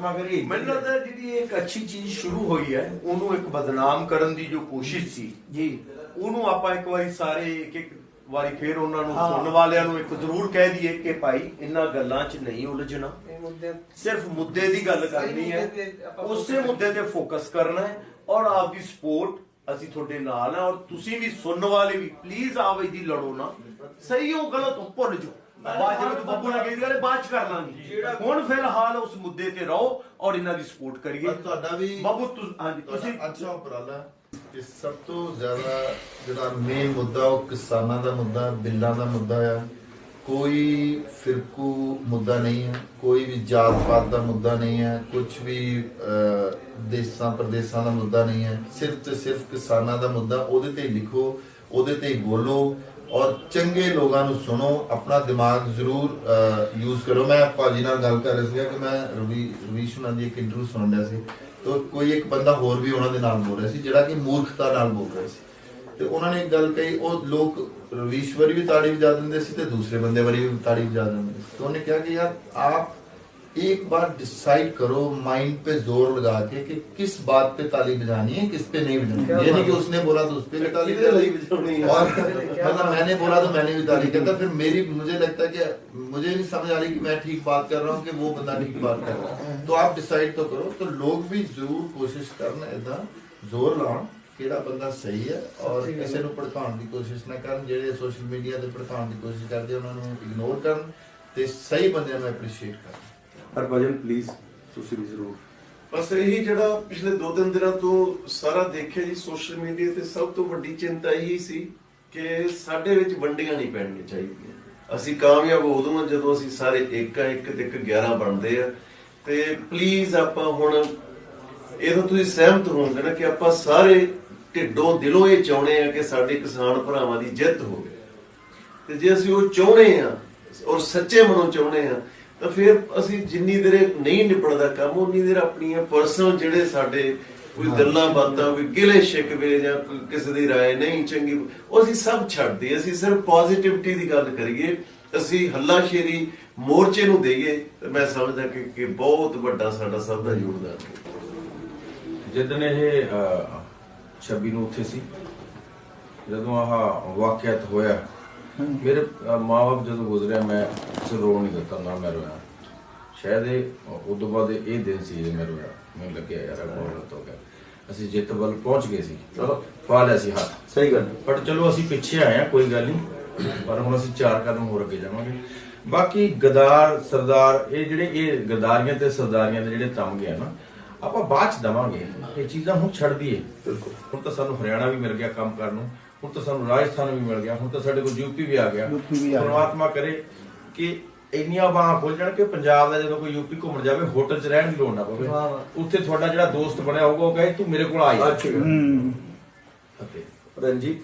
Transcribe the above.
ਮਗਰ ਮੈਨੂੰ ਲੱਗਦਾ ਜਿਹੜੀ ਇੱਕ ਅੱਛੀ ਚੀਜ਼ ਸ਼ੁਰੂ ਹੋਈ ਹੈ ਉਹਨੂੰ ਇੱਕ ਬਦਨਾਮ ਕਰਨ ਦੀ ਜੋ ਕੋਸ਼ਿਸ਼ ਸੀ ਜੀ। ਉਹਨੂੰ ਆਪਾਂ ਇੱਕ ਵਾਰੀ ਸਾਰੇ ਇੱਕ ਇੱਕ ਵਾਰੀ ਫੇਰ ਉਹਨਾਂ ਨੂੰ। ਸੁਣਨ ਵਾਲਿਆਂ ਨੂੰ ਇੱਕ ਜ਼ਰੂਰ ਕਹਿ ਦਈਏ ਕਿ ਭਾਈ ਇਹਨਾਂ ਗੱਲਾਂ 'ਚ ਨਹੀਂ ਉਲਝਣਾ। ਸਿਰਫ ਮੁੱਦੇ ਦੀ ਗੱਲ ਕਰਨੀ ਹੈ। ਉਸੇ ਮੁੱਦੇ ਤੇ ਫੋਕਸ ਕਰਨਾ ਹੈ ਔਰ ਆਪਦੀ ਸਪੋਰਟ ਅਸੀਂ ਤੁਹਾਡੇ ਨਾਲ ਹਾਂ ਔਰ ਤੁਸੀਂ ਵੀ ਸੁਣਨ ਵਾਲੇ ਵੀ। ਪਲੀਜ਼ ਆਵੇ ਦੀ ਲੜੋ ਨਾ। ਸਹੀ ਹੋ ਗਲਤ ਹੋ ਭੁੱਲ ਜਾਓ। ਬਾਅਦ ਵਿੱਚ ਬੱਬੂ ਨਾਲ ਕਹਿੰਦੇ ਗੱਲ ਬਾਅਦ ਚ ਕਰ ਲਾਂਗੇ। ਹੁਣ ਫਿਲਹਾਲ ਉਸ ਮੁੱਦੇ ਤੇ ਰਹੋ ਔਰ ਇਹਨਾਂ ਦੀ ਸਪੋਰਟ ਕਰੀਏ। ਤੁਹਾਡਾ ਵੀ ਬੱਬੂ ਤੁਸ- ਹਾਂਜੀ ਤੁਸੀਂ ਅੱਛਾ ਉਪਰਾਲਾ ਕਿ ਸਭ ਤੋਂ ਜ਼ਿਆਦਾ ਜਿਹੜਾ ਮੇਨ ਮੁੱਦਾ ਉਹ ਕਿਸਾਨਾਂ ਦਾ ਮੁੱਦਾ ਬਿੱਲਾਂ ਦਾ ਮੁੱਦਾ ਆ। ਕੋਈ ਫਿਰਕੂ ਮੁੱਦਾ ਨਹੀਂ ਹੈ, ਕੋਈ ਵੀ ਜਾਤ ਪਾਤ ਦਾ ਮੁੱਦਾ ਨਹੀਂ ਹੈ ਕੁਝ ਵੀ ਦੇਸਾਂ ਪ੍ਰਦੇਸਾਂ ਦਾ ਮੁੱਦਾ ਨਹੀਂ ਹੈ, ਸਿਰਫ ਤੇ ਸਿਰਫ ਕਿਸਾਨਾਂ ਦਾ ਮੁੱਦਾ, ਉਹਦੇ ਤੇ ਲਿਖੋ, ਉਹਦੇ ਤੇ ਬੋਲੋ ਔਰ ਚੰਗੇ ਲੋਕਾਂ ਨੂੰ ਸੁਣੋ, ਆਪਣਾ ਦਿਮਾਗ ਜ਼ਰੂਰ ਯੂਜ਼ ਕਰੋ। ਮੈਂ ਭਾਜੀ ਨਾਲ ਗੱਲ ਕਰ ਰਿਹਾ ਸੀਗਾ ਕਿ ਮੈਂ ਰਵੀ, ਰਵੀਸ਼ ਉਹਨਾਂ ਦੀ ਇੱਕ ਇੰਟਰਵਿਊ ਸੁਣ ਰਿਹਾ ਸੀ, ਤਾਂ ਕੋਈ ਇੱਕ ਬੰਦਾ ਹੋਰ ਵੀ ਉਹਨਾਂ ਦੇ ਨਾਲ ਬੋਲ ਰਿਹਾ ਸੀ, ਜਿਹੜਾ ਕਿ ਮੂਰਖਤਾ ਨਾਲ ਬੋਲ ਰਿਹਾ ਸੀ। ਤੇ ਉਹਨਾਂ ਨੇ ਗੱਲ ਕਹੀ, ਉਹ ਲੋਕ ਰਵੀਸ਼ਵਰੀ ਵੀ ਤਾੜੀ ਵਜਾ ਦਿੰਦੇ ਸੀ ਤੇ ਦੂਸਰੇ ਬੰਦੇ ਵਾਰੀ ਵੀ ਤਾੜੀ ਵਜਾ ਦਿੰਦੇ ਸੀ तो ਉਹਨੇ ਕਿਹਾ कि यार आप एक बार डिसाइड करो माइंड पे जोर लगा के कि किस बात पे ताली बजानी है किस पे नहीं बजानी क्या है ये नहीं बात कि है। उसने बोला तो उस पे भी ताली किधर बजानी बजानी है? और क्या मतलब बात मैंने बोला तो मैंने भी ताली कहता फिर मेरी मुझे लगता है कि मुझे नहीं समझ आ रही कि मैं ठीक बात कर रहा हूँ कि वो बंदा ठीक बात कर रहा है तो आप डिसाइड तो करो तो लोग भी जरूर कोशिश करन ਇਦਾਂ ਜ਼ੋਰ ਲਾਉਣ ਕਿਹੜਾ ਬੰਦਾ ਸਹੀ ਹੈ ਔਰ ਕਿਸੇ। ਨੂੰ ਭੜਕਾਉਣ ਦੀ ਕੋਸ਼ਿਸ਼ ਨਾ ਕਰਨ ਜਿਹੜੇ ਸੋਸ਼ਲ ਮੀਡੀਆ ਤੇ ਭੜਕਾਉਣ ਦੀ ਕੋਸ਼ਿਸ਼ ਕਰਦੇ ਉਹਨਾਂ ਨੂੰ ਇਗਨੋਰ ਕਰਨ ਤੇ ਸਹੀ ਬੰਦਿਆਂ ਨੂੰ ਐਪਰੀਸ਼ੀਏਟ ਕਰਨ। ਹਰਭਜਨ ਪਲੀਜ਼ ਤੁਸੀਂ ਵੀ ਜ਼ਰੂਰ। ਬਸ ਇਹੀ ਜਿਹੜਾ ਪਿਛਲੇ ਦੋ ਤਿੰਨ ਦਿਨਾਂ ਤੋਂ ਸਾਰਾ ਦੇਖਿਆ ਜੀ ਸੋਸ਼ਲ ਮੀਡੀਆ ਤੇ ਸਭ ਤੋਂ ਵੱਡੀ ਚਿੰਤਾ ਇਹੀ ਸੀ ਕਿ ਸਾਡੇ ਵਿੱਚ ਵੰਡੀਆਂ ਨਹੀਂ ਪੈਣੀਆਂ ਚਾਹੀਦੀਆਂ। ਅਸੀਂ ਕਾਮਯਾਬ ਉਦੋਂ ਜਦੋਂ ਅਸੀਂ ਸਾਰੇ ਇੱਕ ਆ ਇੱਕ ਤੇ ਇੱਕ 11 ਬਣਦੇ ਆ। ਤੇ ਪਲੀਜ਼ ਆਪਾਂ ਹੁਣ ਇਹਦੋਂ ਤੁਸੀਂ ਸਹਿਮਤ ਹੋਵੋਗੇ ਨਾ ਕਿ ਆਪਾਂ ਸਾਰੇ ਢਿੱਡੋਂ ਦਿਲੋਂ ਇਹ ਚਾਹੁੰਦੇ ਆ ਕਿ ਸਾਡੇ ਕਿਸਾਨ ਭਰਾਵਾਂ ਦੀ ਜਿੱਤ ਹੋਵੇ ਤੇ ਜੇ ਅਸੀਂ ਉਹ ਚਾਹੁੰਦੇ ਆ ਔਰ ਸੱਚੇ ਮਨੋਂ ਚਾਹੁੰਦੇ ਆ ਤਾਂ ਫਿਰ ਅਸੀਂ ਜਿੰਨੀ ਦੇਰ ਇਹ ਨਹੀਂ ਨਿਪੜਦਾ ਕੰਮ ਉਨੀ ਦੇਰ ਆਪਣੀਆਂ ਪਰਸਨਲ ਜਿਹੜੇ ਸਾਡੇ ਕੋਈ ਗੱਲਾਂ ਬਾਤਾਂ ਕੋਈ ਗਿਲੇ ਸ਼ਿਕਵੇ ਜਾਂ ਕੋਈ ਕਿਸੇ ਦੀ رائے ਨਹੀਂ ਚੰਗੀ ਉਹ ਅਸੀਂ ਸਭ ਛੱਡ ਦਈਏ ਅਸੀਂ ਸਿਰਫ ਪੋਜ਼ਿਟਿਵਿਟੀ ਦੀ ਗੱਲ ਕਰੀਏ ਅਸੀਂ ਹੱਲਾਸ਼ੇਰੀ ਮੋਰਚੇ ਨੂੰ ਦਈਏ ਤੇ ਮੈਂ ਸਮਝਦਾ ਕਿ ਕਿ ਬਹੁਤ ਵੱਡਾ ਸਾਡਾ ਸਭ ਦਾ ਯੋਗਦਾਨ ਹੈ ਜਿੱਦਣ ਇਹ ਅਹ, 26 ਨੂੰ ਉੱਥੇ ਸੀ। ਜਦੋਂ ਆਹ ਵਾਕਿਆਤ ਹੋਇਆ ਮੇਰੇ ਮਾਪੇ ਜਦੋਂ ਗੁਜ਼ਰਿਆ ਮੈਂ ਸਿਰ ਰੋ ਨਹੀਂ ਦਿੱਤਾ ਨਾ ਮੈਂ ਰੋਇਆ। ਸ਼ਾਇਦ ਇਹ ਉਦੋਂ ਬਾਅਦ ਇਹ ਦਿਨ ਸੀ ਜੇ ਮੈਂ ਰੋਇਆ। ਮੈਨੂੰ ਲੱਗਿਆ ਯਾਰ ਬਹੁਤ ਹੋ ਗਿਆ। ਅਸੀਂ ਜਿੱਤ ਵੱਲ ਪਹੁੰਚ ਗਏ ਸੀ। ਚਲੋ। ਪਾ ਲਿਆ ਸੀ ਹੱਥ। ਸਹੀ ਗੱਲ। ਪਰ ਚਲੋ ਅਸੀਂ ਪਿੱਛੇ ਆਏ ਆ ਕੋਈ ਗੱਲ ਨਹੀਂ। ਪਰ ਹੁਣ ਅਸੀਂ ਚਾਰ ਕਦਮ ਹੋਰ ਅੱਗੇ ਜਾਵਾਂਗੇ। ਬਾਕੀ ਗਦਾਰ ਸਰਦਾਰ ਇਹ ਜਿਹੜੇ ਇਹ ਗਦਾਰੀਆਂ ਤੇ ਸਰਦਾਰੀਆਂ ਦੇ ਜਿਹੜੇ ਤਮਗੇ ਆ ਨਾ ਆਪਾਂ ਬਾਅਦ ਚ ਦਵਾਂਗੇ। ਇਹ ਚੀਜ਼ਾਂ ਹੁਣ ਛੱਡ ਦਈਏ ਬਿਲਕੁਲ। ਹੁਣ ਤਾਂ ਸਾਨੂੰ ਹਰਿਆਣਾ ਵੀ ਮਿਲ ਗਿਆ ਕੰਮ ਕਰਨ ਨੂੰ। ਹੁਣ ਤਾਂ ਸਾਨੂੰ ਰਾਜਸਥਾਨ ਵੀ ਮਿਲ ਗਿਆ। ਹੁਣ ਤਾਂ ਸਾਡੇ ਕੋਲ ਯੂਪੀ ਵੀ ਆ ਗਿਆ। ਪਰਮਾਤਮਾ ਕਰੇ ਕਿ ਇੰਨੀਆਂ ਬਾਹਾਂ ਖੁੱਲ ਜਾਣ ਕਿ ਪੰਜਾਬ ਦਾ ਜਦੋਂ ਕੋਈ ਯੂਪੀ ਘੁੰਮਣ ਜਾਵੇ ਹੋਟਲ 'ਚ ਰਹਿਣ ਦੀ ਲੋੜ ਨਾ ਪਵੇ। ਉੱਥੇ ਤੁਹਾਡਾ ਜਿਹੜਾ ਦੋਸਤ ਬਣਿਆ ਹੋਊਗਾ ਉਹ ਕਹੇ ਤੂੰ ਮੇਰੇ ਕੋਲ ਆ ਜਾ। ਅੱਛਾ। ਹੂੰ। ਅਤੇ ਰਣਜੀਤ